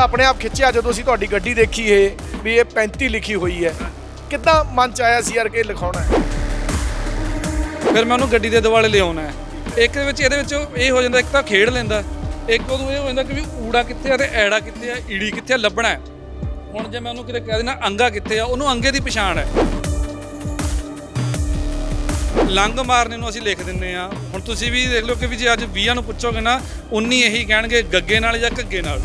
ਆਪਣੇ ਆਪ ਖਿੱਚਿਆ ਜਦੋਂ ਅਸੀਂ ਤੁਹਾਡੀ ਗੱਡੀ ਦੇਖੀ ਇਹ, ਵੀ ਇਹ 35 ਲਿਖੀ ਹੋਈ ਹੈ। ਕਿੱਦਾਂ ਮਨ ਚ ਆਇਆ ਸੀ ਯਾਰ ਕਿ ਇਹ ਲਿਖਾਉਣਾ ਹੈ? ਫਿਰ ਮੈਂ ਉਹਨੂੰ ਗੱਡੀ ਦੇ ਦੁਆਲੇ ਲਿਆਉਣਾ ਹੈ। ਇੱਕ ਦੇ ਵਿੱਚ, ਇਹਦੇ ਵਿੱਚ ਇਹ ਹੋ ਜਾਂਦਾ, ਇੱਕ ਤਾਂ ਖੇਡ ਲੈਂਦਾ, ਇੱਕ ਉਦੋਂ ਇਹ ਹੋ ਜਾਂਦਾ ਕਿ ਵੀ ਊੜਾ ਕਿੱਥੇ ਆ ਤੇ ਐੜਾ ਕਿੱਥੇ ਆ, ਈੜੀ ਕਿੱਥੇ ਆ, ਲੱਭਣਾ ਹੈ। ਹੁਣ ਜੇ ਮੈਂ ਉਹਨੂੰ ਕਿਤੇ ਕਹਿ ਦੇਣਾ ਅੰਗਾ ਕਿੱਥੇ ਆ, ਉਹਨੂੰ ਅੰਗੇ ਦੀ ਪਛਾਣ ਹੈ। ਲੰਗ ਮਾਰਨੇ ਨੂੰ ਅਸੀਂ ਲਿਖ ਦਿੰਨੇ ਆ। ਹੁਣ ਤੁਸੀਂ ਵੀ ਦੇਖ ਲਓ ਕਿ ਵੀ ਜੇ ਅੱਜ 20 ਨੂੰ ਪੁੱਛੋਗੇ ਨਾ 19 ਇਹੀ ਕਹਿਣਗੇ, ਗੱਗੇ ਨਾਲ ਜਾਂ ਘੱਗੇ ਨਾਲ।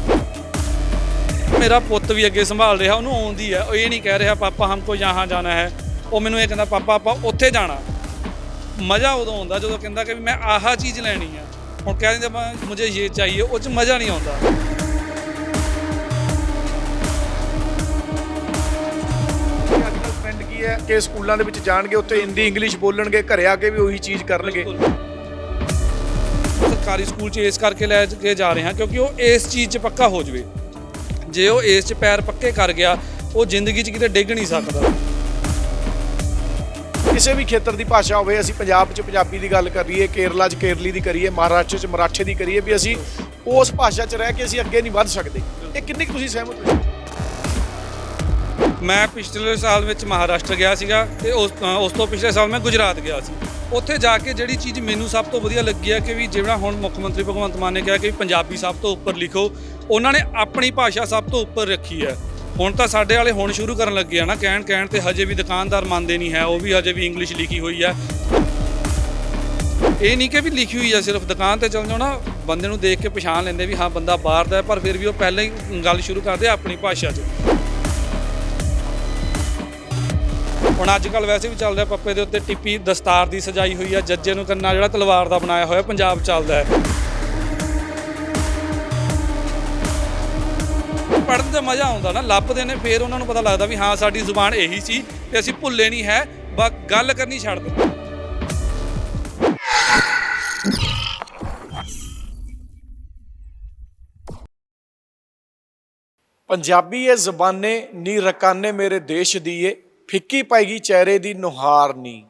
ਮੇਰਾ ਪੁੱਤ ਵੀ ਅੱਗੇ ਸੰਭਾਲ ਰਿਹਾ ਉਹਨੂੰ ਆਉਂਦੀ ਹੈ ਉਹ ਇਹ ਨਹੀਂ ਕਹਿ ਰਿਹਾ ਪਾਪਾ ਹਮਕੋ ਯਹਾਂ ਜਾਣਾ ਹੈ। ਉਹ ਮੈਨੂੰ ਇਹ ਕਹਿੰਦਾ ਪਾਪਾ ਆਪਾਂ ਉੱਥੇ ਜਾਣਾ। ਮਜ਼ਾ ਉਦੋਂ ਆਉਂਦਾ ਜਦੋਂ ਕਹਿੰਦਾ ਕਿ ਮੈਂ ਆਹਾ ਚੀਜ਼ ਲੈਣੀ ਆ ਹੁਣ ਕਹਿ ਦਿੰਦੇ ਮੈਂ ਮੁਝੇ ਇਹ ਚਾਹੀਏ। ਉਹ ਚ ਮਜ਼ਾ ਨਹੀਂ ਆਉਂਦਾ। ਟ੍ਰੈਂਡ ਕੀ ਹੈ ਕਿ ਸਕੂਲਾਂ ਦੇ ਵਿੱਚ ਜਾਣਗੇ ਉੱਥੇ ਹਿੰਦੀ ਇੰਗਲਿਸ਼ ਬੋਲਣਗੇ ਘਰੇ ਆ ਕੇ ਵੀ ਉਹੀ ਚੀਜ਼ ਕਰਨਗੇ। ਸਰਕਾਰੀ ਸਕੂਲ ਚ ਇਸ ਕਰਕੇ ਲੈ ਕੇ ਜਾ ਰਹੇ ਹਾਂ ਕਿਉਂਕਿ ਉਹ ਇਸ ਚੀਜ਼ 'ਚ ਪੱਕਾ ਹੋ ਜਵੇ। ਜੇ ਉਹ ਇਸ 'ਚ ਪੈਰ ਪੱਕੇ ਕਰ ਗਿਆ ਉਹ ਜ਼ਿੰਦਗੀ 'ਚ ਕਿਤੇ ਡਿੱਗ ਨਹੀਂ ਸਕਦਾ। ਕਿਸੇ ਵੀ ਖੇਤਰ ਦੀ ਭਾਸ਼ਾ ਹੋਵੇ ਅਸੀਂ ਪੰਜਾਬ 'ਚ ਪੰਜਾਬੀ ਦੀ ਗੱਲ ਕਰੀਏ ਕੇਰਲਾ 'ਚ ਕੇਰਲੀ ਦੀ ਕਰੀਏ ਮਹਾਰਾਸ਼ਟਰ 'ਚ ਮਰਾਠੀ ਦੀ ਕਰੀਏ ਵੀ ਅਸੀਂ ਉਸ ਭਾਸ਼ਾ 'ਚ ਰਹਿ ਕੇ ਅਸੀਂ ਅੱਗੇ ਨਹੀਂ ਵੱਧ ਸਕਦੇ। ਇਹ ਕਿੰਨੀ ਕੁ ਤੁਸੀਂ ਸਹਿਮਤ ਹੋ? ਮੈਂ ਪਿਛਲੇ ਸਾਲ ਵਿੱਚ ਮਹਾਰਾਸ਼ਟਰ ਗਿਆ ਸੀਗਾ ਤੇ ਉਸ ਤੋਂ ਪਿਛਲੇ ਸਾਲ ਮੈਂ ਗੁਜਰਾਤ ਗਿਆ ਸੀ। ਉੱਥੇ ਜਾ ਕੇ ਜਿਹੜੀ ਚੀਜ਼ ਮੈਨੂੰ ਸਭ ਤੋਂ ਵਧੀਆ ਲੱਗੀ ਹੈ ਕਿ ਵੀ ਜਿਹੜਾ ਹੁਣ ਮੁੱਖ ਮੰਤਰੀ ਭਗਵੰਤ ਮਾਨ ਨੇ ਕਿਹਾ ਕਿ ਵੀ ਪੰਜਾਬੀ ਸਭ ਤੋਂ ਉੱਪਰ ਲਿਖੋ, ਉਹਨਾਂ ਨੇ ਆਪਣੀ ਭਾਸ਼ਾ ਸਭ ਤੋਂ ਉੱਪਰ ਰੱਖੀ ਹੈ ਹੁਣ ਤਾਂ ਸਾਡੇ ਵਾਲੇ ਹੁਣ ਸ਼ੁਰੂ ਕਰਨ ਲੱਗੇ ਆ ਨਾ ਕਹਿਣ ਕਹਿਣ ਤੇ ਹਜੇ ਵੀ ਦੁਕਾਨਦਾਰ ਮੰਨਦੇ ਨਹੀਂ ਹੈ, ਉਹ ਵੀ ਹਜੇ ਵੀ ਇੰਗਲਿਸ਼ ਲਿਖੀ ਹੋਈ ਹੈ ਇਹ ਨਹੀਂ ਕਿ ਵੀ ਲਿਖੀ ਹੋਈ ਹੈ ਸਿਰਫ ਦੁਕਾਨ ਤੇ ਚੱਲ ਜਾਓ ਨਾ, ਬੰਦੇ ਨੂੰ ਦੇਖ ਕੇ ਪਛਾਣ ਲੈਂਦੇ ਵੀ ਹਾਂ, ਬੰਦਾ ਬਾਹਰ ਦਾ ਪਰ ਫਿਰ ਵੀ ਉਹ ਪਹਿਲਾਂ ਹੀ ਗੱਲ ਸ਼ੁਰੂ ਕਰਦੇ ਆਪਣੀ ਭਾਸ਼ਾ 'ਚ। ਹੁਣ ਅੱਜ ਕੱਲ ਵੈਸੇ ਵੀ ਚੱਲ ਰਿਹਾ ਪੱਪੇ ਦੇ ਉੱਤੇ ਟਿੱਪੀ ਦਸਤਾਰ ਦੀ ਸਜਾਈ ਹੋਈ ਆ, ਜੱਜੇ ਨੂੰ ਕੰਨਾ ਜਿਹੜਾ ਤਲਵਾਰ ਦਾ ਬਣਾਇਆ ਹੋਇਆ ਪੰਜਾਬ ਚੱਲਦਾ ਹੈ। ਪੜ੍ਹਨ 'ਤੇ ਮਜ਼ਾ ਆਉਂਦਾ ਨਾ, ਲੱਭਦੇ ਨੇ, ਫੇਰ ਉਹਨਾਂ ਨੂੰ ਪਤਾ ਲੱਗਦਾ ਵੀ ਹਾਂ, ਸਾਡੀ ਜ਼ੁਬਾਨ ਇਹੀ ਸੀ ਤੇ ਅਸੀਂ ਭੁੱਲੇ ਨਹੀਂ ਹੈ, ਬਸ ਗੱਲ ਕਰਨੀ ਛੱਡ ਦਿੰਦੇ ਪੰਜਾਬੀ ਇਹ ਜ਼ਬਾਨੇ ਨੀ ਰਕਾਨੇ ਮੇਰੇ ਦੇਸ਼ ਦੀ ਦੀਏ ਫਿੱਕੀ ਪਾਈਗੀ ਚਿਹਰੇ ਦੀ ਨੁਹਾਰਨੀ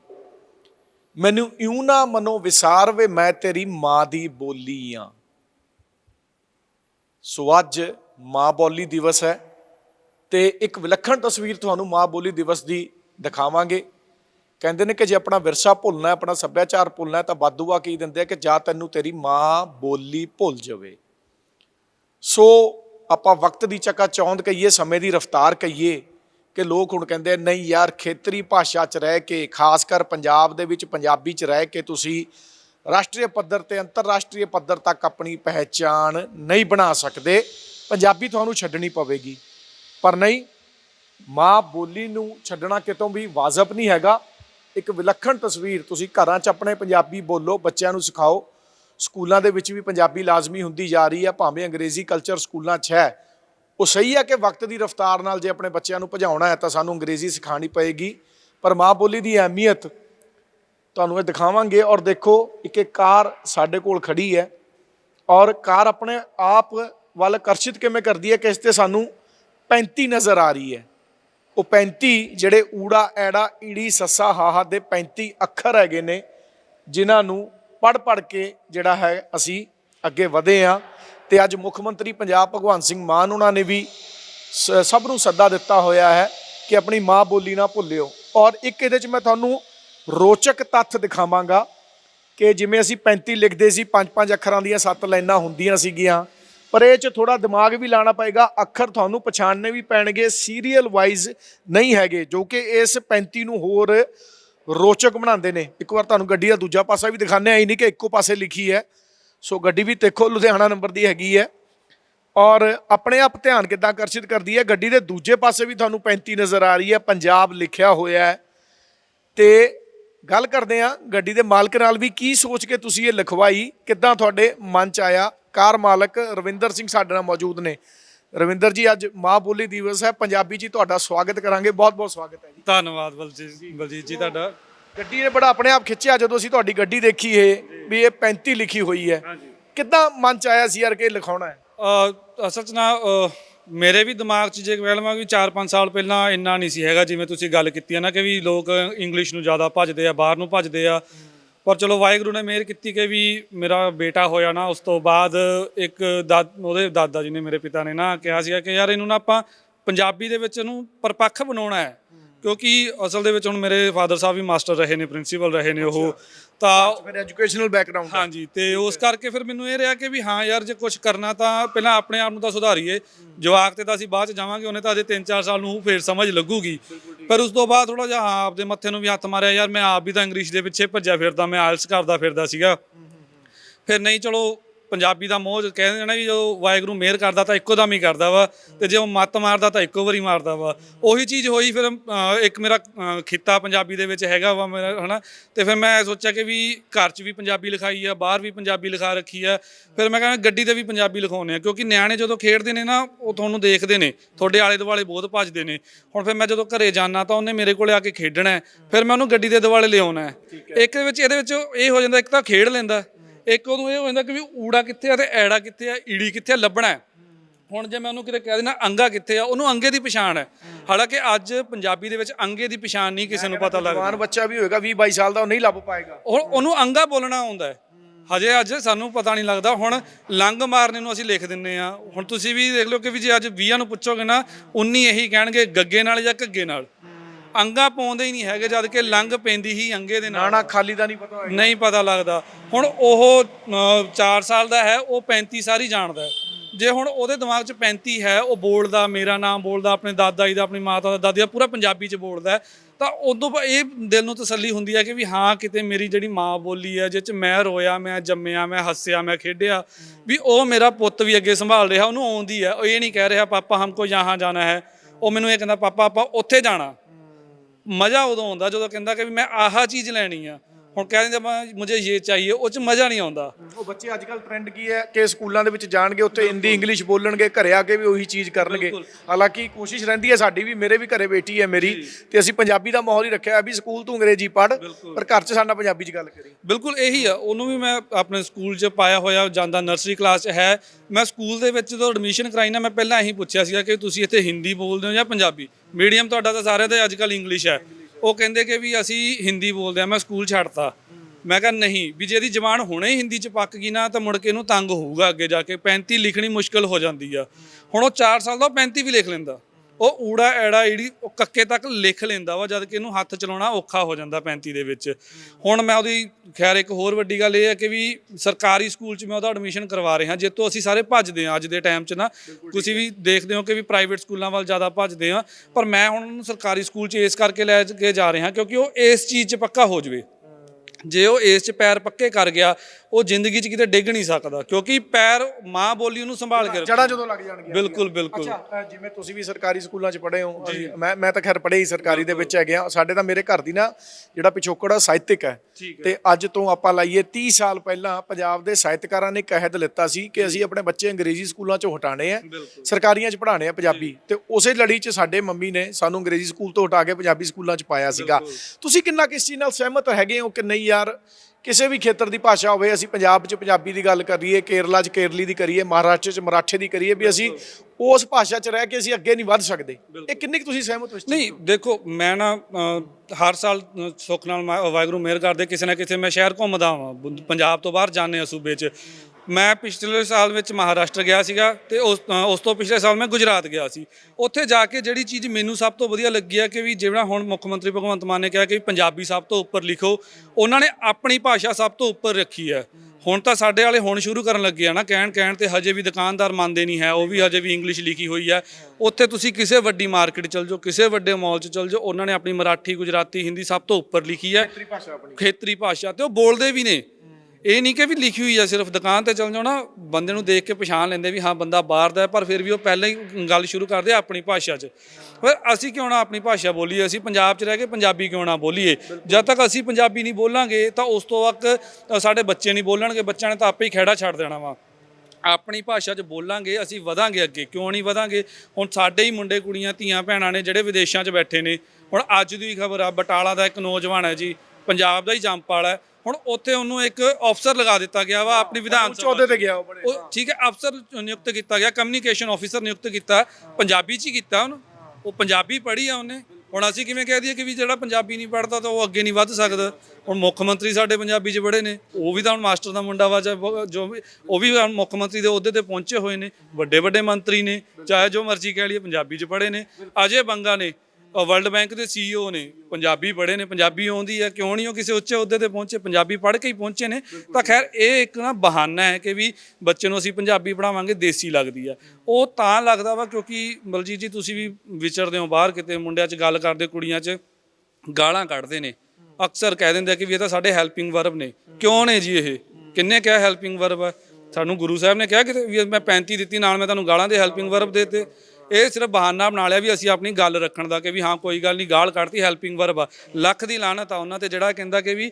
ਮੈਨੂੰ ਇਉਂ ਨਾ ਮਨੋ ਵਿਸਾਰ ਵੇ, ਮੈਂ ਤੇਰੀ ਮਾਂ ਦੀ ਬੋਲੀ ਆ। ਸੋ ਅੱਜ ਮਾਂ ਬੋਲੀ ਦਿਵਸ ਹੈ ਤੇ ਇੱਕ ਵਿਲੱਖਣ ਤਸਵੀਰ ਤੁਹਾਨੂੰ ਮਾਂ ਬੋਲੀ ਦਿਵਸ ਦੀ ਦਿਖਾਵਾਂਗੇ। ਕਹਿੰਦੇ ਨੇ ਕਿ ਜੇ ਆਪਣਾ ਵਿਰਸਾ ਭੁੱਲਣਾ ਹੈ ਆਪਣਾ ਸੱਭਿਆਚਾਰ ਭੁੱਲਣਾ ਹੈ ਤਾਂ ਬਾਦੂਆ ਕੀ ਦਿੰਦੇ ਆ ਕਿ ਜਾਂ ਤੈਨੂੰ ਤੇਰੀ ਮਾਂ ਬੋਲੀ ਭੁੱਲ ਜਾਵੇ। ਸੋ ਆਪਾਂ ਵਕਤ ਦੀ ਚੱਕਾ ਚੌਂਦ ਕਹੀਏ, ਸਮੇਂ ਦੀ ਰਫ਼ਤਾਰ ਕਹੀਏ ਕਿ ਲੋਕ ਹੁਣ ਕਹਿੰਦੇ ਨਹੀਂ ਯਾਰ, ਖੇਤਰੀ ਭਾਸ਼ਾ 'ਚ ਰਹਿ ਕੇ, ਖਾਸ ਕਰ ਪੰਜਾਬ ਦੇ ਵਿੱਚ ਪੰਜਾਬੀ 'ਚ ਰਹਿ ਕੇ ਤੁਸੀਂ ਰਾਸ਼ਟਰੀ ਪੱਧਰ ਤੇ, ਅੰਤਰਰਾਸ਼ਟਰੀ ਪੱਧਰ ਤੱਕ ਆਪਣੀ ਪਹਿਚਾਣ ਨਹੀਂ ਬਣਾ ਸਕਦੇ। ਪੰਜਾਬੀ ਤੁਹਾਨੂੰ ਛੱਡਣੀ ਪਵੇਗੀ। ਪਰ ਨਹੀਂ, ਮਾਂ ਬੋਲੀ ਨੂੰ ਛੱਡਣਾ ਕਿਤੋਂ ਵੀ ਵਾਜਬ ਨਹੀਂ ਹੈਗਾ। ਇੱਕ ਵਿਲੱਖਣ ਤਸਵੀਰ ਤੁਸੀਂ ਘਰਾਂ 'ਚ ਆਪਣੇ ਪੰਜਾਬੀ ਬੋਲੋ, ਬੱਚਿਆਂ ਨੂੰ ਸਿਖਾਓ। ਸਕੂਲਾਂ ਦੇ ਵਿੱਚ ਵੀ ਪੰਜਾਬੀ ਲਾਜ਼ਮੀ ਹੁੰਦੀ ਜਾ ਰਹੀ ਹੈ ਭਾਵੇਂ ਅੰਗਰੇਜ਼ੀ ਕਲਚਰ ਸਕੂਲਾਂ 'ਚ ਹੈ। ਉਹ ਸਹੀ ਹੈ ਕਿ ਵਕਤ ਦੀ ਰਫ਼ਤਾਰ ਨਾਲ ਜੇ ਆਪਣੇ ਬੱਚਿਆਂ ਨੂੰ ਭਜਾਉਣਾ ਹੈ ਤਾਂ ਸਾਨੂੰ ਅੰਗਰੇਜ਼ੀ ਸਿਖਾਣੀ ਪਏਗੀ, ਪਰ ਮਾਂ ਬੋਲੀ ਦੀ ਅਹਿਮੀਅਤ ਤੁਹਾਨੂੰ ਇਹ ਦਿਖਾਵਾਂਗੇ ਔਰ ਦੇਖੋ ਇੱਕ ਇੱਕ ਕਾਰ ਸਾਡੇ ਕੋਲ ਖੜੀ ਹੈ ਔਰ ਕਾਰ ਆਪਣੇ ਆਪ ਵੱਲ ਆਕਰਸ਼ਿਤ ਕਿਵੇਂ ਕਰਦੀ ਹੈ ਕਿ ਇਸ ਤੇ ਸਾਨੂੰ 35 ਨਜ਼ਰ ਆ ਰਹੀ ਹੈ। ਉਹ 35 ਜਿਹੜੇ ਊੜਾ, ਐੜਾ, ਈੜੀ, ਸੱਸਾ, ਹਾਹਾ ਦੇ 35 ਅੱਖਰ ਹੈਗੇ ਨੇ, ਜਿਨ੍ਹਾਂ ਨੂੰ ਪੜ ਪੜ ਕੇ ਜਿਹੜਾ ਹੈ ਅਸੀਂ ਅੱਗੇ ਵਧੇ ਆ ਤੇ ਅੱਜ ਮੁੱਖ ਮੰਤਰੀ ਪੰਜਾਬ ਭਗਵੰਤ ਸਿੰਘ ਮਾਨ ਉਹਨਾਂ ਨੇ ਵੀ ਸ- ਸਭ ਨੂੰ ਸੱਦਾ ਦਿੱਤਾ ਹੋਇਆ ਹੈ ਕਿ ਆਪਣੀ ਮਾਂ ਬੋਲੀ ਨਾ ਭੁੱਲਿਓ। ਔਰ ਇੱਕ ਇਹਦੇ ਚ ਮੈਂ ਤੁਹਾਨੂੰ ਰੋਚਕ ਤੱਥ ਦਿਖਾਵਾਂਗਾ ਕਿ ਜਿਵੇਂ ਅਸੀਂ 35 ਲਿਖਦੇ ਸੀ ਪੰਜ ਪੰਜ ਅੱਖਰਾਂ ਦੀਆਂ ਸੱਤ ਲਾਈਨਾਂ ਹੁੰਦੀਆਂ ਸੀਗੀਆਂ, ਪਰ ਇਹ ਚ ਥੋੜਾ ਦਿਮਾਗ ਵੀ ਲਾਣਾ ਪਏਗਾ, ਅੱਖਰ ਤੁਹਾਨੂੰ ਪਛਾਣਨੇ ਵੀ ਪੈਣਗੇ ਸੀਰੀਅਲ ਵਾਈਜ਼ ਨਹੀਂ ਹੈਗੇ, ਜੋ ਕਿ ਇਸ 35 ਨੂੰ ਹੋਰ ਰੋਚਕ ਬਣਾਉਂਦੇ ਨੇ। ਇੱਕ ਵਾਰ ਤੁਹਾਨੂੰ ਗੱਡੀ ਦਾ ਦੂਜਾ ਪਾਸਾ ਵੀ ਦਿਖਾਣੇ ਆਈ ਨਹੀਂ ਕਿ ਇੱਕੋ ਪਾਸੇ ਲਿਖੀ ਹੈ। ਸੋ ਗੱਡੀ ਵੀ ਦੇਖੋ ਲੁਧਿਆਣਾ ਨੰਬਰ ਦੀ ਹੈਗੀ ਹੈ। ਔਰ ਆਪਣੇ ਆਪ ਧਿਆਨ ਕਿੱਦਾਂ ਆਕਰਸ਼ਿਤ ਕਰਦੀ ਹੈ? ਗੱਡੀ ਦੇ ਦੂਜੇ ਪਾਸੇ ਵੀ ਤੁਹਾਨੂੰ 35 ਨਜ਼ਰ ਆ ਰਹੀ ਹੈ। ਪੰਜਾਬ ਲਿਖਿਆ ਹੋਇਆ ਹੈ। ਤੇ ਗੱਲ ਕਰਦੇ ਆ ਗੱਡੀ ਦੇ ਮਾਲਕ ਨਾਲ ਵੀ ਕੀ ਸੋਚ ਕੇ ਤੁਸੀਂ ਇਹ ਲਿਖਵਾਈ? ਕਿੱਦਾਂ ਤੁਹਾਡੇ ਮਨ ਚ ਆਇਆ? ਕਾਰ ਮਾਲਕ ਰਵਿੰਦਰ ਸਿੰਘ ਸਾਡੇ ਨਾਲ ਮੌਜੂਦ ਨੇ। ਰਵਿੰਦਰ ਜੀ, ਅੱਜ ਮਾਂ ਬੋਲੀ ਦਿਵਸ ਹੈ। ਪੰਜਾਬੀ ਜੀ, ਤੁਹਾਡਾ ਸਵਾਗਤ ਕਰਾਂਗੇ। ਬਹੁਤ ਬਹੁਤ ਸਵਾਗਤ ਹੈ ਜੀ। ਧੰਨਵਾਦ ਬਲਜੀਤ ਬਲਜੀਤ ਜੀ, ਤੁਹਾਡਾ। ਗੱਡੀ ਨੇ ਬੜਾ ਆਪਣੇ ਆਪ ਖਿੱਚਿਆ ਜਦੋਂ ਅਸੀਂ ਤੁਹਾਡੀ ਗੱਡੀ ਦੇਖੀ ਇਹ ਵੀ ਇਹ 35 ਲਿਖੀ ਹੋਈ ਹੈ। ਕਿੱਦਾਂ ਮਨ ਚ ਆਇਆ ਸੀ ਯਾਰ ਕਿ ਲਿਖਾਉਣਾ ਹੈ? ਅ, ਅਸਲ 'ਚ ਨਾ ਅ, ਮੇਰੇ ਵੀ ਦਿਮਾਗ 'ਚ ਜੇ ਕਹਿ ਲਵਾਂ ਵੀ 4-5 ਸਾਲ ਪਹਿਲਾਂ ਇੰਨਾ ਨਹੀਂ ਸੀ ਹੈਗਾ ਜਿਵੇਂ ਤੁਸੀਂ ਗੱਲ ਕੀਤੀ ਹੈ ਨਾ ਕਿ ਵੀ ਲੋਕ ਇੰਗਲਿਸ਼ ਨੂੰ ਜ਼ਿਆਦਾ ਭੱਜਦੇ ਆ ਬਾਹਰ ਨੂੰ ਭੱਜਦੇ ਆ। ਪਰ ਚਲੋ ਵਾਹਿਗੁਰੂ ਨੇ ਮਿਹਰ ਕੀਤੀ ਕਿ ਵੀ ਮੇਰਾ ਬੇਟਾ ਹੋਇਆ ਨਾ ਉਸ ਤੋਂ ਬਾਅਦ ਇੱਕ ਦਾਦ ਉਹਦੇ ਦਾਦਾ ਜੀ ਨੇ ਮੇਰੇ ਪਿਤਾ ਨੇ ਨਾ ਕਿਹਾ ਸੀਗਾ ਕਿ ਯਾਰ ਇਹਨੂੰ ਨਾ ਆਪਾਂ ਪੰਜਾਬੀ ਦੇ ਵਿੱਚ ਇਹਨੂੰ ਪਰਪੱਖ ਬਣਾਉਣਾ ਹੈ। ਕਿਉਂਕਿ ਅਸਲ ਦੇ ਵਿੱਚ ਹੁਣ ਮੇਰੇ ਫਾਦਰ ਸਾਹਿਬ ਵੀ ਮਾਸਟਰ ਰਹੇ ਨੇ ਪ੍ਰਿੰਸੀਪਲ ਰਹੇ ਨੇ ਉਹ ਤਾਂ ਫਿਰ ਐਜੂਕੇਸ਼ਨਲ ਬੈਕਗ੍ਰਾਉਂਡ ਹਾਂਜੀ ਤੇ ਉਸ ਕਰਕੇ ਫਿਰ ਮੈਨੂੰ ਇਹ ਰਿਹਾ ਕਿ ਵੀ ਹਾਂ ਯਾਰ ਜੇ ਕੁਝ ਕਰਨਾ ਤਾਂ ਪਹਿਲਾਂ ਆਪਣੇ ਆਪ ਨੂੰ ਤਾਂ ਸੁਧਾਰੀਏ। ਜਵਾਕ ਤੇ ਤਾਂ ਅਸੀਂ ਬਾਅਦ ਚ ਜਾਵਾਂਗੇ ਉਹਨੇ ਤਾਂ ਅਜੇ 3-4 ਸਾਲ ਨੂੰ ਫੇਰ ਸਮਝ ਲੱਗੂਗੀ। ਪਰ ਉਸ ਤੋਂ ਬਾਅਦ ਥੋੜਾ ਜਿਹਾ ਹਾਂ ਆਪਦੇ ਮੱਥੇ ਨੂੰ ਵੀ ਹੱਥ ਮਾਰਿਆ ਯਾਰ ਮੈਂ ਆਪ ਵੀ ਤਾਂ ਇੰਗਲਿਸ਼ ਦੇ ਪਿੱਛੇ ਭੱਜਿਆ ਫਿਰਦਾ ਮੈਂ ਆਇਲਸ ਕਰਦਾ ਫਿਰਦਾ ਸੀਗਾ। ਫਿਰ ਨਹੀਂ ਚਲੋ ਪੰਜਾਬੀ ਦਾ ਮੋਹ ਕਹਿੰਦੇ ਨੇ ਨਾ ਵੀ ਜਦੋਂ ਵਾਹਿਗੁਰੂ ਮਿਹਰ ਕਰਦਾ ਤਾਂ ਇੱਕੋ ਦਮ ਹੀ ਕਰਦਾ ਵਾ ਤੇ ਜੇ ਉਹ ਮੱਤ ਮਾਰਦਾ ਤਾਂ ਇੱਕੋ ਵਾਰੀ ਮਾਰਦਾ ਵਾ। ਉਹੀ ਚੀਜ਼ ਹੋਈ ਫਿਰ ਇੱਕ ਮੇਰਾ ਖਿੱਤਾ ਪੰਜਾਬੀ ਦੇ ਵਿੱਚ ਹੈਗਾ ਵਾ ਮੇਰਾ ਹਨਾ? ਤੇ ਫਿਰ ਮੈਂ ਸੋਚਿਆ ਕਿ ਵੀ ਘਰ 'ਚ ਵੀ ਪੰਜਾਬੀ ਲਿਖਾਈ ਆ ਬਾਹਰ ਵੀ ਪੰਜਾਬੀ ਲਿਖਾ ਰੱਖੀ ਆ। ਫਿਰ ਮੈਂ ਕਹਿੰਦਾ ਗੱਡੀ ਤੇ ਵੀ ਪੰਜਾਬੀ ਲਿਖਾਉਣੇ ਆ ਕਿਉਂਕਿ ਨਿਆਣੇ ਜਦੋਂ ਖੇਡਦੇ ਨੇ ਨਾ ਉਹ ਤੁਹਾਨੂੰ ਦੇਖਦੇ ਨੇ ਤੁਹਾਡੇ ਆਲੇ ਦੁਆਲੇ ਬਹੁਤ ਭੱਜਦੇ ਨੇ। ਹੁਣ ਫਿਰ ਮੈਂ ਜਦੋਂ ਘਰੇ ਜਾਣਾ ਤਾਂ ਉਹਨੇ ਮੇਰੇ ਕੋਲੇ ਆ ਕੇ ਖੇਡਣਾ। ਫਿਰ ਮੈਂ ਉਹਨੂੰ ਗੱਡੀ ਦੇ ਦੁਆਲੇ ਲਿਆਉਣਾ। ਇੱਕ ਦੇ ਵਿੱਚ ਇਹਦੇ ਵਿੱਚ ਇਹ ਹੋ ਜਾਂਦਾ ਇੱਕ ਤਾਂ ਖੇਡ ਲੈਂਦਾ। ਇੱਕ ਉਹਨੂੰ ਇਹ ਹੋ ਜਾਂਦਾ ਕਿ ਵੀ ਊੜਾ ਕਿੱਥੇ ਆ ਤੇ ਐੜਾ ਕਿੱਥੇ ਆ ਈੜੀ ਕਿੱਥੇ ਆ ਲੱਭਣਾ ਹੈ। ਹੁਣ ਜੇ ਮੈਂ ਉਹਨੂੰ ਕਿਤੇ ਕਹਿ ਦੇਣਾ ਅੰਗਾ ਕਿੱਥੇ ਆ ਉਹਨੂੰ ਅੰਗੇ ਦੀ ਪਛਾਣ ਹੈ। ਹਾਲਾਂਕਿ ਅੱਜ ਪੰਜਾਬੀ ਦੇ ਵਿੱਚ ਅੰਗੇ ਦੀ ਪਛਾਣ ਨਹੀਂ ਕਿਸੇ ਨੂੰ ਪਤਾ ਲੱਗਦਾ। ਜਵਾਨ ਬੱਚਾ ਵੀ ਹੋਏਗਾ 20 22 ਸਾਲ ਦਾ ਉਹ ਨਹੀਂ ਲੱਭ ਪਾਏਗਾ। ਉਹ ਉਹਨੂੰ ਅੰਗਾ ਬੋਲਣਾ ਆਉਂਦਾ ਹੈ। ਹਜੇ ਅੱਜ ਸਾਨੂੰ ਪਤਾ ਨਹੀਂ ਲੱਗਦਾ। ਹੁਣ ਲੰਗ ਮਾਰਨੇ ਨੂੰ ਅਸੀਂ ਲਿਖ ਦਿੰਨੇ ਆ। ਹੁਣ ਤੁਸੀਂ ਵੀ ਦੇਖ ਲਓ ਕਿ ਵੀ ਜੇ ਅੱਜ 20 ਨੂੰ ਪੁੱਛੋਗੇ ਨਾ 19 ਇਹੀ ਕਹਿਣਗੇ ਗੱਗੇ ਨਾਲ ਜਾਂ ਘੱਗੇ ਨਾਲ। ਅੰਗਾ ਪਾਉਂਦੇ ਹੀ ਨਹੀਂ ਹੈਗੇ ਜਦ ਕਿ ਲੰਗ ਪੈਂਦੀ ਹੀ ਅੰਗੇ ਦੇ ਨਾਲ। ਨਾਣਾ ਖਾਲੀ ਦਾ ਨਹੀਂ ਪਤਾ ਹੋਏਗਾ ਨਹੀਂ ਪਤਾ ਲੱਗਦਾ। ਹੁਣ ਉਹ 4 ਸਾਲ ਦਾ ਹੈ ਉਹ 35 ਸਾਰੀ ਜਾਣਦਾ ਹੈ। ਜੇ ਹੁਣ ਉਹਦੇ ਦਿਮਾਗ 'ਚ 35 ਹੈ ਉਹ ਬੋਲਦਾ ਮੇਰਾ ਨਾਮ ਬੋਲਦਾ ਆਪਣੇ ਦਾਦਾ ਜੀ ਦਾ ਆਪਣੀ ਮਾਤਾ ਦਾ ਦਾਦੀ ਦਾ ਪੂਰਾ ਪੰਜਾਬੀ 'ਚ ਬੋਲਦਾ ਹੈ, ਤਾਂ ਉਦੋਂ ਬਾ- ਇਹ ਦਿਲ ਨੂੰ ਤਸੱਲੀ ਹੁੰਦੀ ਹੈ ਕਿ ਵੀ ਹਾਂ ਕਿਤੇ ਮੇਰੀ ਜਿਹੜੀ ਮਾਂ ਬੋਲੀ ਹੈ ਜਿਹ 'ਚ ਮੈਂ ਰੋਇਆ ਮੈਂ ਜੰਮਿਆ ਮੈਂ ਹੱਸਿਆ ਮੈਂ ਖੇਡਿਆ ਵੀ ਉਹ ਮੇਰਾ ਪੁੱਤ ਵੀ ਅੱਗੇ ਸੰਭਾਲ ਰਿਹਾ ਉਹਨੂੰ ਆਉਂਦੀ ਹੈ। ਉਹ ਇਹ ਨਹੀਂ ਕਹਿ ਰਿਹਾ ਪਾਪਾ ਹਮਕੋ ਯਹਾਂ ਜਾਣਾ ਹੈ। ਉਹ ਮੈਨੂੰ ਇਹ ਕਹਿੰਦਾ ਪਾਪਾ ਆਪਾਂ ਉੱਥੇ ਜਾਣਾ। ਮਜ਼ਾ ਉਦੋਂ ਆਉਂਦਾ ਜਦੋਂ ਕਹਿੰਦਾ ਕਿ ਵੀ ਮੈਂ ਆਹਾ ਚੀਜ਼ ਲੈਣੀ ਆ। ਹੁਣ ਕਹਿ ਦਿੰਦੇ ਮੈਂ ਮੁਝੇ ਇਹ ਚਾਹੀਏ। ਉਹ ਚ ਮਜ਼ਾ ਨਹੀਂ ਆਉਂਦਾ। ਉਹ ਬੱਚੇ ਅੱਜ ਕੱਲ ਟ੍ਰੈਂਡ ਕੀ ਹੈ ਕਿ ਸਕੂਲਾਂ ਦੇ ਵਿੱਚ ਜਾਣਗੇ ਉੱਥੇ ਹਿੰਦੀ ਇੰਗਲਿਸ਼ ਬੋਲਣਗੇ ਘਰੇ ਆ ਕੇ ਵੀ ਉਹੀ ਚੀਜ਼ ਕਰਨਗੇ। ਹਾਲਾਂਕਿ ਕੋਸ਼ਿਸ਼ ਰਹਿੰਦੀ ਹੈ ਸਾਡੀ ਵੀ ਮੇਰੇ ਵੀ ਘਰੇ ਬੇਟੀ ਹੈ ਮੇਰੀ ਤੇ ਅਸੀਂ ਪੰਜਾਬੀ ਦਾ ਮਾਹੌਲ ਹੀ ਰੱਖਿਆ ਵੀ ਸਕੂਲ ਤੋਂ ਅੰਗਰੇਜ਼ੀ ਪੜ੍ਹ ਪਰ ਘਰ 'ਚ ਸਾਡਾ ਪੰਜਾਬੀ 'ਚ ਗੱਲ ਕਰੀ ਬਿਲਕੁਲ ਇਹੀ ਆ। ਉਹਨੂੰ ਵੀ ਮੈਂ ਆਪਣੇ ਸਕੂਲ 'ਚ ਪਾਇਆ ਹੋਇਆ ਜਾਂਦਾ ਨਰਸਰੀ ਕਲਾਸ 'ਚ ਹੈ। ਮੈਂ ਸਕੂਲ ਦੇ ਵਿੱਚ ਜਦੋਂ ਐਡਮਿਸ਼ਨ ਕਰਾਈ ਨਾ ਮੈਂ ਪਹਿਲਾਂ ਇਹੀ ਪੁੱਛਿਆ ਸੀਗਾ ਕਿ ਤੁਸੀਂ ਇੱਥੇ ਹਿੰਦੀ ਬੋਲਦੇ ਹੋ ਜਾਂ ਪੰਜਾਬੀ? ਮੀਡੀਅਮ ਤੁਹਾਡਾ ਤਾਂ ਸਾਰਿਆਂ ਦਾ ਅੱਜ ਕੱਲ ਇੰਗਲਿਸ਼ ਹੈ। ਉਹ ਕਹਿੰਦੇ ਕਿ ਵੀ ਅਸੀਂ ਹਿੰਦੀ ਬੋਲਦੇ ਆ ਮੈਂ ਸਕੂਲ ਛੱਡਤਾ। ਮੈਂ ਕਿਹਾ ਨਹੀਂ, ਵੀ ਜੇ ਇਹਦੀ ਜ਼ਬਾਨ ਹੁਣੇ ਹੀ ਹਿੰਦੀ 'ਚ ਪੱਕ ਗਈ ਨਾ, ਤਾਂ ਮੁੜ ਕੇ ਇਹਨੂੰ ਤੰਗ ਹੋਊਗਾ ਅੱਗੇ ਜਾ ਕੇ। 35 ਲਿਖਣੀ ਮੁਸ਼ਕਲ ਹੋ ਜਾਂਦੀ ਆ। ਹੁਣ ਉਹ 4 ਸਾਲ ਦਾ ਉਹ 35 ਵੀ ਲਿਖ ਲੈਂਦਾ। ਉਹ ਊੜਾ ਐੜਾ ਈੜੀ ਉਹ ਕੱਕੇ ਤੱਕ ਲਿਖ ਲੈਂਦਾ ਵਾ ਜਦ ਕਿ ਇਹਨੂੰ ਹੱਥ ਚਲਾਉਣਾ ਔਖਾ ਹੋ ਜਾਂਦਾ 35 ਦੇ ਵਿੱਚ। ਹੁਣ ਮੈਂ ਉਹਦੀ ਖੈਰ ਇੱਕ ਹੋਰ ਵੱਡੀ ਗੱਲ ਇਹ ਹੈ ਕਿ ਵੀ ਸਰਕਾਰੀ ਸਕੂਲ 'ਚ ਮੈਂ ਉਹਦਾ ਐਡਮਿਸ਼ਨ ਕਰਵਾ ਰਿਹਾ ਜਿੱਤੋਂ ਅਸੀਂ ਸਾਰੇ ਭੱਜਦੇ ਹਾਂ ਅੱਜ ਦੇ ਟਾਈਮ 'ਚ ਨਾ ਤੁਸੀਂ ਵੀ ਦੇਖਦੇ ਹੋ ਕਿ ਵੀ ਪ੍ਰਾਈਵੇਟ ਸਕੂਲਾਂ ਵੱਲ ਜ਼ਿਆਦਾ ਭੱਜਦੇ ਆ ਪਰ ਮੈਂ ਹੁਣ ਉਹਨੂੰ ਸਰਕਾਰੀ ਸਕੂਲ 'ਚ ਇਸ ਕਰਕੇ ਲੈ ਕੇ ਜਾ ਰਿਹਾ ਕਿਉਂਕਿ ਉਹ ਇਸ ਚੀਜ਼ 'ਚ ਪੱਕਾ ਹੋ ਜਾਵੇ। ਜੇ ਉਹ ਇਸ 'ਚ ਪੈਰ ਪੱਕੇ ਕਰ ਗਿਆ ਉਹ ਜ਼ਿੰਦਗੀ 'ਚ ਕਿਤੇ ਡਿੱਗ ਨਹੀਂ ਸਕਦਾ ਕਿਉਂਕਿ ਪੈਰ ਮਾਂ ਬੋਲੀ ਉਹਨੂੰ ਸੰਭਾਲ ਕੇ। ਜੜਾਂ ਜਦੋਂ ਲੱਗ ਜਾਣਗੀਆਂ। ਬਿਲਕੁਲ ਬਿਲਕੁਲ। ਅੱਛਾ ਜਿਵੇਂ ਤੁਸੀਂ ਵੀ ਸਰਕਾਰੀ ਸਕੂਲਾਂ 'ਚ ਪੜ੍ਹੇ ਹੋ ਮੈਂ ਮੈਂ ਤਾਂ ਖੈਰ ਪੜ੍ਹੇ ਹੀ ਸਰਕਾਰੀ ਦੇ ਵਿੱਚ ਹੈਗੇ ਆ। ਸਾਡੇ ਤਾਂ ਮੇਰੇ ਘਰ ਦੀ ਨਾ ਜਿਹੜਾ ਪਿਛੋਕੜ ਆ ਸਾਹਿਤਿਕ ਹੈ। ਤੇ ਅੱਜ ਤੋਂ ਆਪਾਂ ਲਾਈਏ 30 ਸਾਲ ਪਹਿਲਾਂ ਪੰਜਾਬ ਦੇ ਸਾਹਿਤਕਾਰਾਂ ਨੇ ਕਹਿਦ ਲਿੱਤਾ ਸੀ ਕਿ ਅਸੀਂ ਆਪਣੇ ਬੱਚੇ ਅੰਗਰੇਜ਼ੀ ਸਕੂਲਾਂ 'ਚੋਂ ਹਟਾਣੇ ਆ ਸਰਕਾਰੀਆਂ 'ਚ ਪੜ੍ਹਾਣੇ ਆ ਪੰਜਾਬੀ। ਤੇ ਉਸੇ ਲੜੀ 'ਚ ਸਾਡੇ ਮੰਮੀ ਨੇ ਸਾਨੂੰ ਅੰਗਰੇਜ਼ੀ ਸਕੂਲ ਤੋਂ ਹਟਾ ਕੇ ਪੰਜਾਬੀ ਸਕੂਲਾਂ 'ਚ ਪਾਇਆ ਸੀਗਾ। ਤੁਸੀਂ ਕਿੰਨਾ ਕਿਸ ਚੀਜ਼ ਨਾਲ ਸਹਿਮਤ ਹੈਗੇ ਹੋ ਕਿ ਨਹੀਂ ਯਾਰ ਕਿਸੇ ਵੀ ਖੇਤਰ ਦੀ ਭਾਸ਼ਾ ਹੋਵੇ ਅਸੀਂ ਪੰਜਾਬ 'ਚ ਪੰਜਾਬੀ ਦੀ ਗੱਲ ਕਰੀਏ ਕੇਰਲਾ 'ਚ ਕੇਰਲੀ ਦੀ ਕਰੀਏ ਮਹਾਰਾਸ਼ਟਰ 'ਚ ਮਰਾਠੇ ਦੀ ਕਰੀਏ ਵੀ ਅਸੀਂ ਉਸ ਭਾਸ਼ਾ 'ਚ ਰਹਿ ਕੇ ਅਸੀਂ ਅੱਗੇ ਨਹੀਂ ਵੱਧ ਸਕਦੇ। ਇਹ ਕਿੰਨੇ ਕੁ ਤੁਸੀਂ ਸਹਿਮਤ ਹੋ ਨਹੀਂ ਦੇਖੋ ਮੈਂ ਨਾ ਹਰ ਸਾਲ ਸੁੱਖ ਨਾਲ ਵਾਹਿਗੁਰੂ ਮਿਹਰ ਕਰਦੇ ਕਿਸੇ ਨਾ ਕਿਸੇ ਮੈਂ ਸ਼ਹਿਰ ਘੁੰਮਦਾ ਹਾਂ ਪੰਜਾਬ ਤੋਂ ਬਾਹਰ ਜਾਂਦੇ ਆ ਸੂਬੇ 'ਚ। ਮੈਂ ਪਿਛਲੇ ਸਾਲ ਵਿੱਚ ਮਹਾਰਾਸ਼ਟਰ ਗਿਆ ਸੀਗਾ ਤੇ ਉਸ ਉਸ ਤੋਂ ਪਿਛਲੇ ਸਾਲ ਮੈਂ ਗੁਜਰਾਤ ਗਿਆ ਸੀ। ਉੱਥੇ ਜਾ ਕੇ ਜਿਹੜੀ ਚੀਜ਼ ਮੈਨੂੰ ਸਭ ਤੋਂ ਵਧੀਆ ਲੱਗੀ ਆ ਕਿ ਵੀ ਜਿਹੜਾ ਹੁਣ ਮੁੱਖ ਮੰਤਰੀ ਭਗਵੰਤ ਮਾਨ ਨੇ ਕਿਹਾ ਕਿ ਪੰਜਾਬੀ ਸਭ ਤੋਂ ਉੱਪਰ ਲਿਖੋ ਉਹਨਾਂ ਨੇ ਆਪਣੀ ਭਾਸ਼ਾ ਸਭ ਤੋਂ ਉੱਪਰ ਰੱਖੀ ਹੈ ਹੁਣ ਤਾਂ ਸਾਡੇ ਵਾਲੇ ਹੁਣ ਸ਼ੁਰੂ ਕਰਨ ਲੱਗੇ ਆ ਨਾ ਕਹਿਣ ਕਹਿਣ ਤੇ ਹਜੇ ਵੀ ਦੁਕਾਨਦਾਰ ਮੰਨਦੇ ਨਹੀਂ ਹੈ ਉਹ ਵੀ ਹਜੇ ਵੀ ਇੰਗਲਿਸ਼ ਲਿਖੀ ਹੋਈ ਹੈ ਉੱਥੇ ਤੁਸੀਂ ਕਿਸੇ ਵੱਡੀ ਮਾਰਕੀਟ ਚਲ ਜਾਓ ਕਿਸੇ ਵੱਡੇ ਮਾਲ 'ਚ ਚਲ ਜਾਓ ਉਹਨਾਂ ਨੇ ਆਪਣੀ ਮਰਾਠੀ ਗੁਜਰਾਤੀ ਹਿੰਦੀ ਸਭ ਤੋਂ ਉੱਪਰ ਲਿਖੀ ਹੈ ਖੇਤਰੀ ਭਾਸ਼ਾ ਤੇ ਉਹ ਬੋਲਦੇ ਵੀ ਨੇ। ਇਹ ਨਹੀਂ ਕਿ ਵੀ ਲਿਖੀ ਹੋਈ ਆ, ਸਿਰਫ ਦੁਕਾਨ ਤੇ ਚੱਲ ਜਾਓ ਨਾ, ਬੰਦੇ ਨੂੰ ਦੇਖ ਕੇ ਪਛਾਣ ਲੈਂਦੇ ਵੀ ਹਾਂ, ਬੰਦਾ ਬਾਹਰ ਦਾ ਹੈ, ਪਰ ਫਿਰ ਵੀ ਉਹ ਪਹਿਲਾਂ ਹੀ ਗੱਲ ਸ਼ੁਰੂ ਕਰਦੇ ਆ ਆਪਣੀ ਭਾਸ਼ਾ 'ਚ। ਪਰ ਅਸੀਂ ਕਿਉਂ ਨਾ ਆਪਣੀ ਭਾਸ਼ਾ ਬੋਲੀਏ? ਅਸੀਂ ਪੰਜਾਬ 'ਚ ਰਹਿ ਕੇ ਪੰਜਾਬੀ ਕਿਉਂ ਨਾ ਬੋਲੀਏ? ਜਦ ਤੱਕ ਅਸੀਂ ਪੰਜਾਬੀ ਨਹੀਂ ਬੋਲਾਂਗੇ, ਤਾਂ ਉਸ ਤੋਂ ਵਕਤ ਸਾਡੇ ਬੱਚੇ ਨਹੀਂ ਬੋਲਣਗੇ, ਬੱਚਿਆਂ ਨੇ ਤਾਂ ਆਪੇ ਹੀ ਖਹਿੜਾ ਛੱਡ ਦੇਣਾ ਵਾ। ਆਪਣੀ ਭਾਸ਼ਾ 'ਚ ਬੋਲਾਂਗੇ, ਅਸੀਂ ਵਧਾਂਗੇ ਅੱਗੇ, ਕਿਉਂ ਨਹੀਂ ਵਧਾਂਗੇ? ਹੁਣ ਸਾਡੇ ਹੀ ਮੁੰਡੇ, ਕੁੜੀਆਂ, ਧੀਆਂ, ਭੈਣਾਂ ਨੇ ਜਿਹੜੇ ਵਿਦੇਸ਼ਾਂ 'ਚ ਬੈਠੇ ਨੇ, ਹੁਣ ਅੱਜ ਦੀ ਖਬਰ ਆ, ਬਟਾਲਾ ਦਾ ਇੱਕ ਨੌਜਵਾਨ ਹੈ ਜੀ, ਪੰਜਾਬ ਦਾ ਹੀ ਜੰਪਾਲ ਹੈ। ਹੁਣ ਉੱਥੇ ਉਹਨੂੰ ਇੱਕ ਅਫਸਰ ਲਗਾ ਦਿੱਤਾ ਗਿਆ ਵਾ ਆਪਣੀ ਵਿਧਾਨ ਸਭਾ ਚੌਦੇ ਤੇ ਗਿਆ ਉਹ ਬੜੇ ਉਹ ਠੀਕ ਹੈ ਅਫਸਰ ਨਿਯੁਕਤ ਕੀਤਾ ਗਿਆ ਕਮਿਊਨੀਕੇਸ਼ਨ ਆਫੀਸਰ ਨਿਯੁਕਤ ਕੀਤਾ ਪੰਜਾਬੀ ਚ ਹੀ ਕੀਤਾ ਉਹਨੂੰ। ਉਹ ਪੰਜਾਬੀ ਪੜ੍ਹੀ ਆ ਉਹਨੇ। ਹੁਣ ਅਸੀਂ ਕਿਵੇਂ ਕਹਿ ਦਈਏ ਕਿ ਵੀ ਜਿਹੜਾ ਪੰਜਾਬੀ ਨਹੀਂ ਪੜਦਾ ਤਾਂ ਉਹ ਅੱਗੇ ਨਹੀਂ ਵੱਧ ਸਕਦਾ। ਹੁਣ ਮੁੱਖ ਮੰਤਰੀ ਸਾਡੇ ਪੰਜਾਬੀ 'ਚ ਬੜੇ ਨੇ। ਉਹ ਵੀ ਤਾਂ ਹੁਣ ਮਾਸਟਰ ਦਾ ਮੁੰਡਾ ਵਾ ਉਹ- ਜੋ ਵੀ ਉਹ ਵੀ ਹੁਣ ਮੁੱਖ ਮੰਤਰੀ ਦੇ ਅਹੁਦੇ ਤੇ ਪਹੁੰਚੇ ਹੋਏ ਨੇ। ਵੱਡੇ ਵੱਡੇ ਮੰਤਰੀ ਨੇ ਚਾਹੇ ਜੋ ਮਰਜ਼ੀ ਕਹਿ ਲਈਏ ਪੰਜਾਬੀ 'ਚ ਪੜੇ ਨੇ। ਅਜੇ ਬੰਗਾ ਨੇ ਵਰਲਡ ਬੈਂਕ ਦੇ ਸੀਈਓ ਨੇ ਪੰਜਾਬੀ ਪੜ੍ਹੇ ਨੇ ਪੰਜਾਬੀ ਆਉਂਦੀ ਹੈ ਕਿਉਂ ਨਹੀਂ ਉਹ ਕਿਸੇ ਉੱਚੇ ਅਹੁਦੇ ਤੇ ਪਹੁੰਚੇ ਪੰਜਾਬੀ ਪੜ੍ਹ ਕੇ ਹੀ ਪਹੁੰਚੇ ਨੇ। ਤਾਂ ਖੈਰ ਇਹ ਇੱਕ ਨਾ ਬਹਾਨਾ ਹੈ ਕਿ ਵੀ ਬੱਚੇ ਨੂੰ ਅਸੀਂ ਪੰਜਾਬੀ ਪੜਾਵਾਂਗੇ ਦੇਸੀ ਲੱਗਦੀ ਆ ਉਹ ਤਾਂ ਲੱਗਦਾ ਵਾ ਕਿਉਂਕਿ ਬਲਜੀਤ ਜੀ ਤੁਸੀਂ ਵੀ ਵਿਚਰਦੇ ਹੋ ਬਾਹਰ ਕਿਤੇ ਮੁੰਡਿਆਂ 'ਚ ਗੱਲ ਕਰਦੇ ਕੁੜੀਆਂ 'ਚ ਗਾਲਾਂ ਕੱਢਦੇ ਨੇ। ਅਕਸਰ ਕਹਿ ਦਿੰਦੇ ਆ ਕਿ ਵੀ ਇਹ ਤਾਂ ਸਾਡੇ ਹੈਲਪਿੰਗ ਵਰਬ ਨੇ। ਕਿਉਂ ਨੇ ਜੀ ਇਹ? ਕਿੰਨੇ ਕਿਹਾ ਹੈਲਪਿੰਗ ਵਰਬ ਆ? ਸਾਨੂੰ ਗੁਰੂ ਸਾਹਿਬ ਨੇ ਕਿਹਾ ਕਿ ਮੈਂ 35 ਦਿੱਤੀ ਨਾਲ ਮੈਂ ਤੁਹਾਨੂੰ ਗਾਲਾਂ ਦੇ ਹੈਲਪਿੰਗ ਵਰਬ ਦੇਤੇ। ਇਹ ਸਿਰਫ ਬਹਾਨਾ ਬਣਾ ਲਿਆ ਵੀ ਅਸੀਂ ਆਪਣੀ ਗੱਲ ਰੱਖਣ ਦਾ ਕਿ ਵੀ ਹਾਂ ਕੋਈ ਗੱਲ ਨਹੀਂ ਗਾਲ ਕੱਢਤੀ ਹੈਲਪਿੰਗ ਵਰਬ ਆ। ਲੱਖ ਦੀ ਲਾਹਨਤ ਆ ਉਹਨਾਂ ਤੇ ਜਿਹੜਾ ਕਹਿੰਦਾ ਕਿ ਵੀ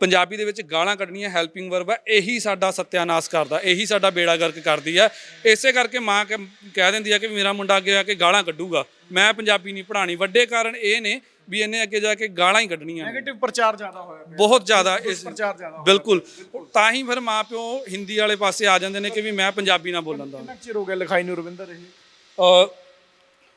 ਪੰਜਾਬੀ ਦੇ ਵਿੱਚ ਗਾਲਾਂ ਕੱਢਣੀਆਂ ਹੈਲਪਿੰਗ ਵਰਬ ਆ ਇਹੀ ਸਾਡਾ ਸਤਿਆਨਾਸ਼ ਕਰਦਾ ਇਹੀ ਸਾਡਾ ਬੇੜਾ ਗਰਕ ਕਰਦੀ ਆ। ਇਸੇ ਕਰਕੇ ਮਾਂ ਕਹਿ ਦਿੰਦੀ ਆ ਕਿ ਮੇਰਾ ਮੁੰਡਾ ਅੱਗੇ ਆ ਕੇ ਗਾਲਾਂ ਕੱਢੂਗਾ। ਮੈਂ ਪੰਜਾਬੀ ਨਹੀਂ ਪੜ੍ਹਾਣੀ ਵੱਡੇ ਕਾਰਨ ਇਹ ਨੇ ਵੀ ਇਹਨੇ ਅੱਗੇ ਜਾ ਕੇ ਗਾਲਾਂ ਹੀ ਕੱਢਣੀਆਂ ਨੇ। ਨੈਗੇਟਿਵ ਪ੍ਰਚਾਰ ਜ਼ਿਆਦਾ ਹੋਇਆ ਬਹੁਤ ਜ਼ਿਆਦਾ ਇਸ ਪ੍ਰਚਾਰ ਜ਼ਿਆਦਾ ਬਿਲਕੁਲ। ਤਾਂ ਹੀ ਫਿਰ ਮਾਪਿਓ ਹਿੰਦੀ ਵਾਲੇ ਪਾਸੇ ਆ ਜਾਂਦੇ ਨੇ ਕਿ ਵੀ ਮੈਂ ਪੰਜਾਬੀ ਨਾ ਬੋਲਣ ਦਾ। ਕਿੰਨਾ ਚਿਰ ਹੋ ਗਿਆ ਲਿਖਾਈ ਨੂੰ ਰਵਿੰਦਰ ਇਹ? ਅ,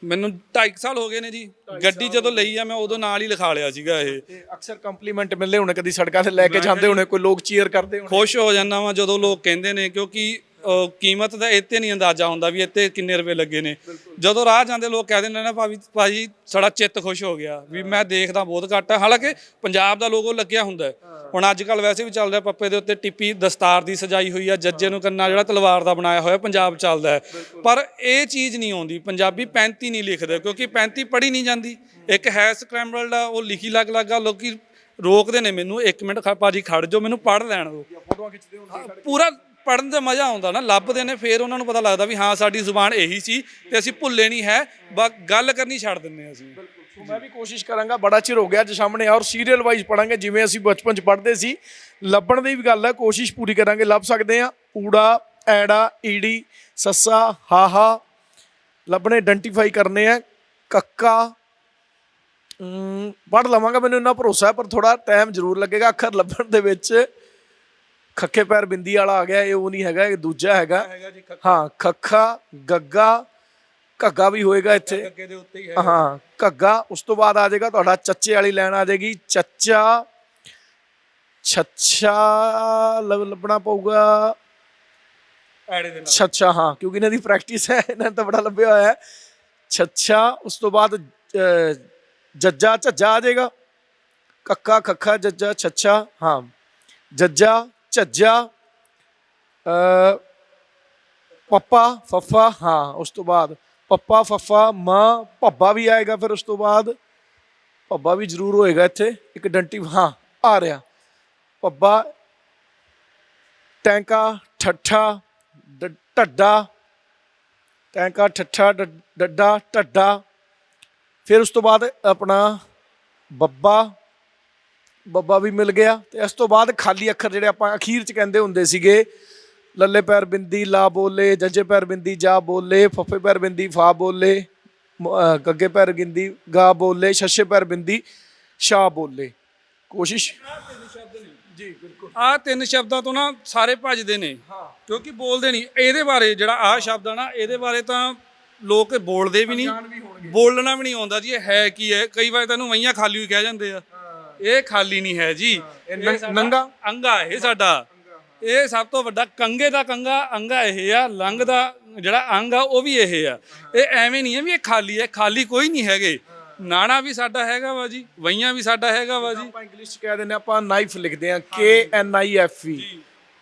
ਮੈਨੂੰ 2.5 ਸਾਲ ਹੋ ਗਏ ਨੇ ਜੀ। ਗੱਡੀ ਜਦੋਂ ਲਈ ਆ ਮੈਂ ਉਦੋਂ ਨਾਲ ਹੀ ਲਿਖਾ ਲਿਆ ਸੀਗਾ ਇਹ। ਤੇ ਅਕਸਰ ਕੰਪਲੀਮੈਂਟ ਮਿਲਦੇ ਹੋਣੇ ਕਦੀ ਸੜਕਾਂ ਤੇ ਲੈ ਕੇ ਜਾਂਦੇ ਹੋਣੇ ਕੋਈ ਲੋਕ ਚੀਅਰ ਕਰਦੇ ਹੋਣੇ। ਖੁਸ਼ ਹੋ ਜਾਂਦਾ ਵਾਂ ਜਦੋਂ ਲੋਕ ਕਹਿੰਦੇ ਨੇ ਕਿਉਂਕਿ ਕੀਮਤ ਦਾ ਇੱਥੇ ਨਹੀਂ ਅੰਦਾਜ਼ਾ ਹੁੰਦਾ ਵੀ ਇੱਥੇ ਕਿੰਨੇ ਰੁਪਏ ਲੱਗੇ ਨੇ। ਜਦੋਂ ਰਾਹ ਜਾਂਦੇ ਲੋਕ ਕਹਿ ਦਿੰਦੇ ਨੇ ਨਾ ਭਾਵੀ ਭਾਜੀ ਸਾਡਾ ਚਿੱਤ ਖੁਸ਼ ਹੋ ਗਿਆ ਵੀ ਮੈਂ ਦੇਖਦਾ ਬਹੁਤ ਘੱਟ ਆ। ਹਾਲਾਂਕਿ ਪੰਜਾਬ ਦਾ ਲੋਗੋ ਲੱਗਿਆ ਹੁੰਦਾ ਹੈ। ਹੁਣ ਅੱਜ ਕੱਲ ਵੈਸੇ ਵੀ ਚੱਲ ਰਿਹਾ ਪੱਪੇ ਦੇ ਉੱਤੇ ਟਿੱਪੀ ਦਸਤਾਰ ਦੀ ਸਜਾਈ ਹੋਈ ਆ ਜੱਜੇ ਨੂੰ ਕੰਨਾ ਜਿਹੜਾ ਤਲਵਾਰ ਦਾ ਬਣਾਇਆ ਹੋਇਆ ਪੰਜਾਬ ਚੱਲਦਾ ਹੈ। ਪਰ ਇਹ ਚੀਜ਼ ਨਹੀਂ ਆਉਂਦੀ ਪੰਜਾਬੀ 35 ਨਹੀਂ ਲਿਖਦੇ ਕਿਉਂਕਿ 35 ਪੜ੍ਹੀ ਨਹੀਂ ਜਾਂਦੀ। ਇੱਕ ਹੈ ਸਕ੍ਰੈਂਬਲਡ ਆ ਉਹ ਲਿਖੀ ਲੱਗ ਲੱਗਾ ਲੋਕੀ ਰੋਕਦੇ ਨੇ ਮੈਨੂੰ ਇੱਕ ਮਿੰਟ ਖਾ ਭਾਜੀ ਖੜ ਜਾਓ ਮੈਨੂੰ ਪੜ੍ਹ ਲੈਣ ਦਿਓ। ਫੋਟੋਆਂ ਖਿੱਚਦੇ ਹੋਣਗੇ ਪੂਰਾ ਪੜਨ ਦਾ ਮਜ਼ਾ ਆਉਂਦਾ ਨਾ, ਲੱਭਦੇ ਨੇ, ਫਿਰ ਉਹਨਾਂ ਨੂੰ ਪਤਾ ਲੱਗਦਾ ਵੀ ਹਾਂ, ਸਾਡੀ ਜ਼ੁਬਾਨ ਇਹੀ ਸੀ ਤੇ ਅਸੀਂ ਭੁੱਲੇ ਨਹੀਂ ਹੈ, ਬਸ ਗੱਲ ਕਰਨੀ ਛੱਡ ਦਿੰਦੇ ਹਾਂ ਅਸੀਂ। ਸੋ ਮੈਂ ਵੀ ਕੋਸ਼ਿਸ਼ ਕਰਾਂਗਾ, ਬੜਾ ਚਿਰ ਹੋ ਗਿਆ ਅੱਜ ਸਾਹਮਣੇ ਔਰ ਸੀਰੀਅਲ ਵਾਈਜ਼ ਪੜਾਂਗੇ ਜਿਵੇਂ ਅਸੀਂ ਬਚਪਨ ਚ ਪੜ੍ਹਦੇ ਸੀ। ਲੱਭਣ ਦੀ ਵੀ ਗੱਲ ਹੈ, ਕੋਸ਼ਿਸ਼ ਪੂਰੀ ਕਰਾਂਗੇ, ਲੱਭ ਸਕਦੇ ਆ ਊੜਾ, ਐੜਾ, ਈੜੀ, ਸੱਸਾ, ਹਾਹਾ, ਲੱਭਣੇ ਆਇਡੈਂਟੀਫਾਈ ਕਰਨੇ ਆ ਕੱਕਾ ਪੜ ਲਵਾਂਗਾ, ਮੈਨੂੰ ਇੰਨਾ ਭਰੋਸਾ ਹੈ, ਪਰ ਥੋੜਾ ਟਾਈਮ ਜ਼ਰੂਰ ਲੱਗੇਗਾ ਅੱਖਰ ਲੱਭਣ ਦੇ ਵਿੱਚ। ਖੱਖੇ ਪੈਰ ਬਿੰਦੀ ਵਾਲਾ ਆ ਗਿਆ ਇਹ ਉਹ ਨਹੀਂ ਹੈਗਾ ਇਹ ਦੂਜਾ ਹੈਗਾ। ਹਾਂ ਖੱਖਾ ਗੱਗਾ ਘੱਗਾ ਵੀ ਹੋਏਗਾ ਇੱਥੇ। ਅੱਗੇ ਦੇ ਉੱਤੇ ਹੀ ਹਾਂ ਘੱਗਾ ਉਸ ਤੋਂ ਬਾਅਦ ਆ ਜਾਏਗਾ ਤੁਹਾਡਾ ਚੱਚੇ ਵਾਲੀ ਲਾਈਨ ਆ ਜਾਏਗੀ। ਚੱਚਾ ਛੱਛਾ ਲੱਭ- ਲੱਭਣਾ ਪਊਗਾ। ਐੜੇ ਦੇ ਨਾਲ। ਛੱਛਾ ਹਾਂ ਕਿਉਂਕਿ ਇਹਨਾਂ ਦੀ ਪ੍ਰੈਕਟਿਸ ਹੈ ਇਹਨਾਂ ਨੇ ਤਾਂ ਬੜਾ ਲੱਭਿਆ ਹੋਇਆ ਹੈ। ਛੱਛਾ ਉਸ ਤੋਂ ਬਾਅਦ ਜੱਜਾ ਝੱਜਾ ਆ ਜਾਏਗਾ। ਕੱਕਾ ਖੱਖਾ ਜੱਜਾ ਛੱਛਾ ਹਾਂ। ਜੱਜਾ ਝੱਜਾ ਅ ਪੱਪਾ ਫੱਫਾ ਹਾਂ ਉਸ ਤੋਂ ਬਾਅਦ ਪੱਪਾ ਫੱਫਾ ਮਾਂ ਭੱਬਾ ਵੀ ਆਏਗਾ ਫਿਰ ਉਸ ਤੋਂ ਬਾਅਦ ਭੱਬਾ ਵੀ ਜ਼ਰੂਰ ਹੋਏਗਾ ਇੱਥੇ ਇੱਕ ਡੰਟੀ ਹਾਂ ਆ ਰਿਹਾ ਪੱਬਾ ਟੈਂਕਾ ਠੱਠਾ ਡ- ਢੱਡਾ ਟੈਂਕਾ ਠੱਠਾ ਡ- ਡੱਡਾ ਢੱਡਾ ਫਿਰ ਉਸ ਤੋਂ ਬਾਅਦ ਆਪਣਾ ਬੱਬਾ ਬੱਬਾ ਵੀ ਮਿਲ ਗਿਆ ਤੇ ਇਸ ਤੋਂ ਬਾਅਦ ਖਾਲੀ ਅੱਖਰ ਜਿਹੜੇ ਆਪਾਂ ਅਖੀਰ ਚ ਕਹਿੰਦੇ ਹੁੰਦੇ ਸੀਗੇ ਲੱਲੇ ਪੈਰ ਬਿੰਦੀ ਲਾ ਬੋਲੇ ਜੱਜੇ ਪੈਰ ਬਿੰਦੀ ਜਾ ਬੋਲੇ ਫੱਫੇ ਪੈਰ ਬਿੰਦੀ ਫਾ ਬੋਲੇ ਗੱਗੇ ਪੈਰ ਗਿੰਦੀ ਗਾ ਬੋਲੇ ਛੱਛੇ ਪੈਰ ਬਿੰਦੀ ਸ਼ਾ ਬੋਲੇ। ਕੋਸ਼ਿਸ਼? ਜੀ ਬਿਲਕੁਲ। ਆ ਤਿੰਨ ਸ਼ਬਦਾਂ ਤੋਂ ਨਾ ਸਾਰੇ ਭੱਜਦੇ ਨੇ ਕਿਉਂਕਿ ਬੋਲਦੇ ਨਹੀਂ। ਇਹਦੇ ਬਾਰੇ ਜਿਹੜਾ ਆ ਸ਼ਬਦ ਆ ਨਾ ਇਹਦੇ ਬਾਰੇ ਤਾਂ ਲੋਕ ਬੋਲਦੇ ਵੀ ਨਹੀਂ ਬੋਲਣਾ ਵੀ ਨਹੀਂ ਆਉਂਦਾ ਜੀ ਇਹ ਹੈ ਕੀ ਹੈ? ਕਈ ਵਾਰ ਤੈਨੂੰ ਵਈਆਂ ਖਾਲੀ ਹੋਈ ਕਹਿ ਜਾਂਦੇ ਆ। ਇਹ ਖਾਲੀ ਨਹੀਂ ਹੈ ਜੀ। ਇਹ ਸਾਡਾ ਨੰਗਾ? ਅੰਗਾ ਇਹ ਸਾਡਾ। ਇਹ ਸਭ ਤੋਂ ਵੱਡਾ ਕੰਗੇ ਦਾ ਕੰਗਾ ਅੰਗਾ ਇਹ ਆ। ਲੰਗ ਦਾ ਜਿਹੜਾ ਅੰਗ ਆ ਉਹ ਵੀ ਇਹ ਆ। ਇਹ ਐਵੇਂ ਨਹੀਂ ਹੈ ਵੀ ਇਹ ਖਾਲੀ ਹੈ। ਖਾਲੀ ਕੋਈ ਨਹੀਂ ਹੈਗੇ। ਨਾਣਾ ਵੀ ਸਾਡਾ ਹੈਗਾ ਵਾ ਜੀ ਵਈਆਂ ਵੀ ਸਾਡਾ ਹੈਗਾ ਵਾ ਜੀ। ਆਪਾਂ ਇੰਗਲਿਸ਼ ਚ ਕਹਿ ਦਿੰਦੇ ਹਾਂ, ਆਪਾਂ ਨਾਈਫ ਲਿਖਦੇ ਆ ਕੇ ਐਨ ਆਈ ਐਫ ਈ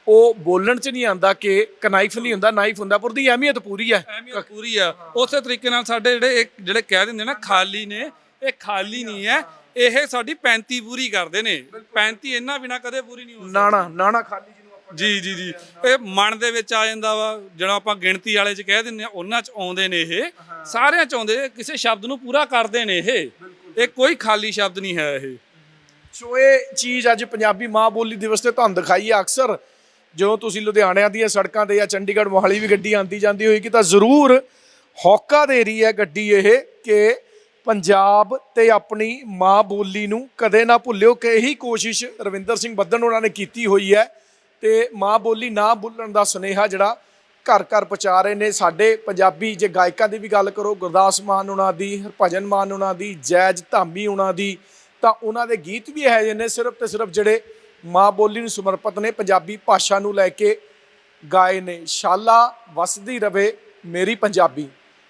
ਉਹ ਬੋਲਣ ਚ ਨਹੀਂ ਆਂਦਾ ਕਿ ਕਨਾਈਫ ਨਹੀਂ ਹੁੰਦਾ ਨਾਈਫ ਹੁੰਦਾ ਪਰ ਉਹਦੀ ਅਹਿਮੀਅਤ ਪੂਰੀ ਹੈ। ਅਹਿਮੀਅਤ ਪੂਰੀ ਆ। ਉਸੇ ਤਰੀਕੇ ਨਾਲ ਸਾਡੇ ਜਿਹੜੇ ਇੱਕ ਜਿਹੜੇ ਕਹਿ ਦਿੰਦੇ ਨਾ ਖਾਲੀ ਨੇ ਇਹ ਖਾਲੀ ਨਹੀਂ ਹੈ। ਇਹ ਸਾਡੀ 35 ਪੂਰੀ ਕਰਦੇ ਨੇ। 35 ਇਹਨਾਂ ਬਿਨਾ ਕਦੇ ਪੂਰੀ ਨਹੀਂ ਹੋ ਸਕਦੀ। ਨਾਣਾ ਨਾਣਾ ਖਾਲੀ ਜਿਹਨੂੰ ਆਪਾਂ ਜੀ ਜੀ ਜੀ। ਇਹ ਮਨ ਦੇ ਵਿੱਚ ਆ ਜਾਂਦਾ ਵਾ ਜਿਹੜਾ ਆਪਾਂ ਗਿਣਤੀ ਵਾਲੇ ਚ ਕਹਿ ਦਿੰਦੇ ਆ ਉਹਨਾਂ ਚ ਆਉਂਦੇ ਨੇ ਇਹ। ਸਾਰਿਆਂ ਚ ਆਉਂਦੇ ਕਿਸੇ ਸ਼ਬਦ ਨੂੰ ਪੂਰਾ ਕਰਦੇ ਨੇ ਇਹ। ਇਹ ਕੋਈ ਖਾਲੀ ਸ਼ਬਦ ਨਹੀਂ ਹੈ ਇਹ। ਸੋ ਇਹ ਚੀਜ਼ ਅੱਜ ਪੰਜਾਬੀ ਮਾਂ ਬੋਲੀ ਦਿਵਸ ਤੇ ਤੁਹਾਨੂੰ ਦਿਖਾਈ ਹੈ ਅਕਸਰ। ਜਦੋਂ ਤੁਸੀਂ ਲੁਧਿਆਣਿਆਂ ਦੀਆਂ ਸੜਕਾਂ ਤੇ ਜਾਂ ਚੰਡੀਗੜ੍ਹ ਮੋਹਾਲੀ ਵੀ ਗੱਡੀ ਆਂਦੀ ਜਾਂਦੀ ਹੋਏਗੀ ਤਾਂ ਜ਼ਰੂਰ ਹੌਕਾ ਦੇ ਰਹੀ ਹੈ ਗੱਡੀ ਇਹ ਕਿ ਪੰਜਾਬ ਤੇ ਆਪਣੀ ਮਾਂ ਬੋਲੀ ਨੂੰ ਕਦੇ ਨਾ ਭੁੱਲਿਓ ਕਿ ਇਹੀ ਕੋਸ਼ਿਸ਼ ਰਵਿੰਦਰ ਸਿੰਘ ਬੱਦਨ ਉਹਨਾਂ ਨੇ ਕੀਤੀ ਹੋਈ ਹੈ ਤੇ ਮਾਂ ਬੋਲੀ ਨਾ ਭੁੱਲਣ ਦਾ ਸੁਨੇਹਾ ਜਿਹੜਾ ਘਰ ਘਰ ਪਹੁੰਚਾ ਰਹੇ ਨੇ ਸਾਡੇ ਪੰਜਾਬੀ ਜੇ ਗਾਇਕਾਂ ਦੀ ਵੀ ਗੱਲ ਕਰੋ, ਗੁਰਦਾਸ ਮਾਨ ਉਹਨਾਂ ਦੀ, ਹਰਭਜਨ ਮਾਨ ਉਹਨਾਂ ਦੀ, ਜੈਜ ਧਾਮੀ ਉਹਨਾਂ ਦੀ, ਤਾਂ ਉਹਨਾਂ ਦੇ ਗੀਤ ਵੀ ਇਹੋ ਜਿਹੇ ਨੇ ਸਿਰਫ ਤੇ ਸਿਰਫ ਜਿਹੜੇ ਮਾਂ ਬੋਲੀ ਨੂੰ ਸਮਰਪਿਤ ਨੇ, ਪੰਜਾਬੀ ਭਾਸ਼ਾ ਨੂੰ ਲੈ ਕੇ ਗਾਏ ਨੇ। ਸ਼ਾਲਾ ਵਸਦੀ ਰਵੇ ਮੇਰੀ ਪੰਜਾਬੀ।